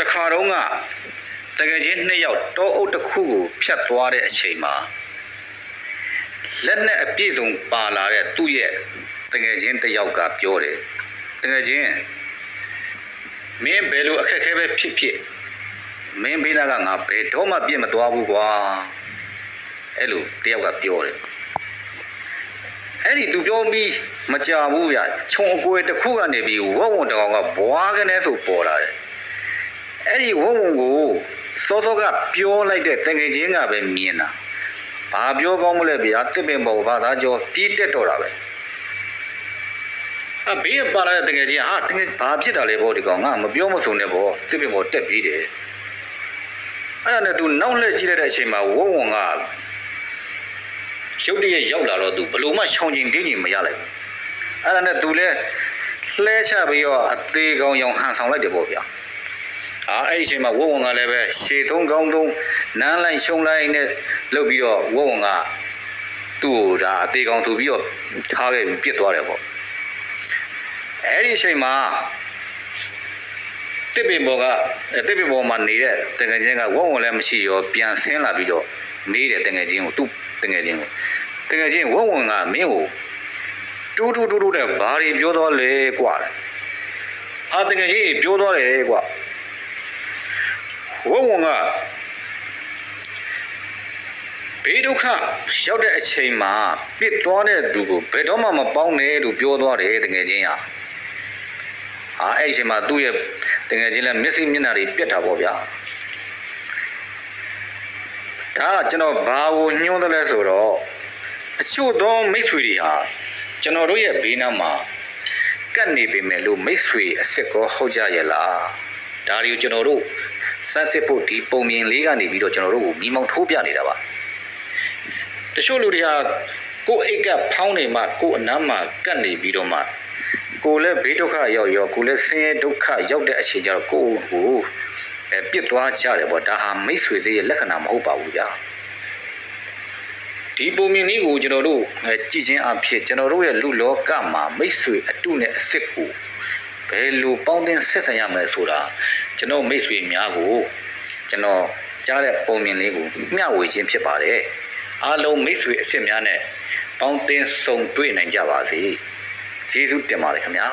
တခါတော့ကတကယ်ချင်းနှစ်ယောက်တောအုပ်တစ်ခုကိုဖြတ်သွားတဲ့အချိန်မှာလက်နဲ့အပြည့်စုံပါလာတဲ့သူ့ရဲ့တကယ်ချင်းတစ်ယောက်ကပြောတယ်တကယ်ချင်းမင်းဘယ်လိုအခက်အခဲပဲဖြစ်ဖြစ်မင်းဘေးနာကငါဘယ်တော့မှပြစ်မသွားဘူးကွာအဲ့လိုတယောက်ကပြောတယ်အဲ့ဒီသူပြောပြီးမကြဘူးဗျခြုံအကွယ်တစ်ခုကနေပြီးဝက်ဝုံတောင်ကဘွားကနေဆိုပေါ်လာတယ် အဲ့ဒီဝုံဝုံကိုစောစောကပြောလိုက်တဲ့တငယ်ချင်းကပဲမြင်တာဘာပြောကောင်းမလဲဗျာတစ်ပင်ပေါ်ဘာသာကြောပြေးတက်တော့တာပဲအဘေးကပါလာတဲ့တငယ်ချင်းကဟာတငယ်ဘာဖြစ်တာလဲဗောဒီကောင်ငါမပြောမစုံနဲ့ဗောတစ်ပင်ပေါ်တက်ပြီးတယ်အဲ့ဒါနဲ့သူနောက်လှည့်ကြည့်လိုက်တဲ့အချိန်မှာဝုံဝုံကရုတ်တရက်ရောက်လာတော့သူဘလို့မှရှောင်ကျင်တင်းကျင်မရလိုက်ဘူးအဲ့ဒါနဲ့သူလဲလှဲချပြီးတော့အသေးကောင်ရောင်ဟန်ဆောင်လိုက်တယ်ဗောဗျာ အာအဲ့ဒီအချိန်မှာဝုံဝံကလည်းပဲရှေသုံးကောင်းသုံးနန်းလိုက်ရှုံလိုက်နဲ့လှုပ်ပြီးတော့ဝုံဝံကသူ့ကိုဒါအသေးကောင်သူပြီးတော့ထားခဲ့ပြီးပြစ်သွားတယ်ပေါ့အဲ့ဒီအချိန်မှာတစ်ပင်ဘောကအဲတစ်ပင်ဘောမှာနေတဲ့တငယ်ချင်းကဝုံဝံလည်းမရှိရောပြန်ဆင်းလာပြီးတော့မေးတယ်တငယ်ချင်းကိုသူ့တငယ်ချင်းကိုတငယ်ချင်းဝုံဝံကမင်းကိုတူးတူးတူးတူးတဲ့ဘာတွေပြောတော့လဲကွာဟာတကယ်ကြီးပြောတော့တယ်ကွာ ဝုံဝုံကဘေးဒုက္ခရောက်တဲ့အချိန်မှာပြစ်သွားတဲ့သူကိုဘယ်တော့မှမပေါင်းနဲ့လို့ပြောသွားတယ်တကယ်ချင်းဟာဟာအဲ့ဒီအချိန်မှာသူ့ရဲ့တကယ်ချင်းလည်းမျက်စိမျက်နှာတွေပြတ်တာပေါ့ဗျာဒါကကျွန်တော်ဘာကိုညှိုးတယ်လဲဆိုတော့အချို့သောမိတ်ဆွေတွေဟာကျွန်တော်တို့ရဲ့ဘေးနားမှာကတ်နေပေမဲ့လို့မိတ်ဆွေအစ်စ်ကောဟုတ်ကြရဲ့လား ဒါတွေကိုကျွန်တော်တို့စမ်းစစ်ဖို့ဒီပုံမြင်လေးကနေပြီးတော့ကျွန်တော်တို့ကိုမိမောင်းထိုးပြနေတာပါတချို့လူတွေဟာကိုယ်အိတ်ကဖောင်းနေမှကိုယ်အနမ်းမှာကတ်နေပြီးတော့မှကိုယ်လည်းဘေးဒုက္ခရောက်ရောကိုယ်လည်းဆင်းရဲဒုက္ခရောက်တဲ့အချိန်ကျတော့ကိုယ်ကိုအဲပြစ်သွားကြတယ်ပေါ့ဒါဟာမိတ်ဆွေစေးရဲ့လက္ခဏာမဟုတ်ပါဘူးဗျာဒီပုံမြင်လေးကိုကျွန်တော်တို့အဲကြည်ချင်းအဖြစ်ကျွန်တော်တို့ရဲ့လူလောကမှာမိတ်ဆွေအတုနဲ့အစ်စ်ကို ဘယ်လိုပေါင်းသင်းဆက်ဆံရမလဲဆိုတာကျွန်တော်မိတ်ဆွေများကိုကျွန်တော်ကြားတဲ့ပုံမြင်လေးကိုမျှဝေခြင်းဖြစ်ပါတယ်အားလုံးမိတ်ဆွေအစ်စ်များနဲ့ပေါင်းသင်းဆုံတွေ့နိုင်ကြပါစေကျေးဇူးတင်ပါတယ်ခင်ဗျာ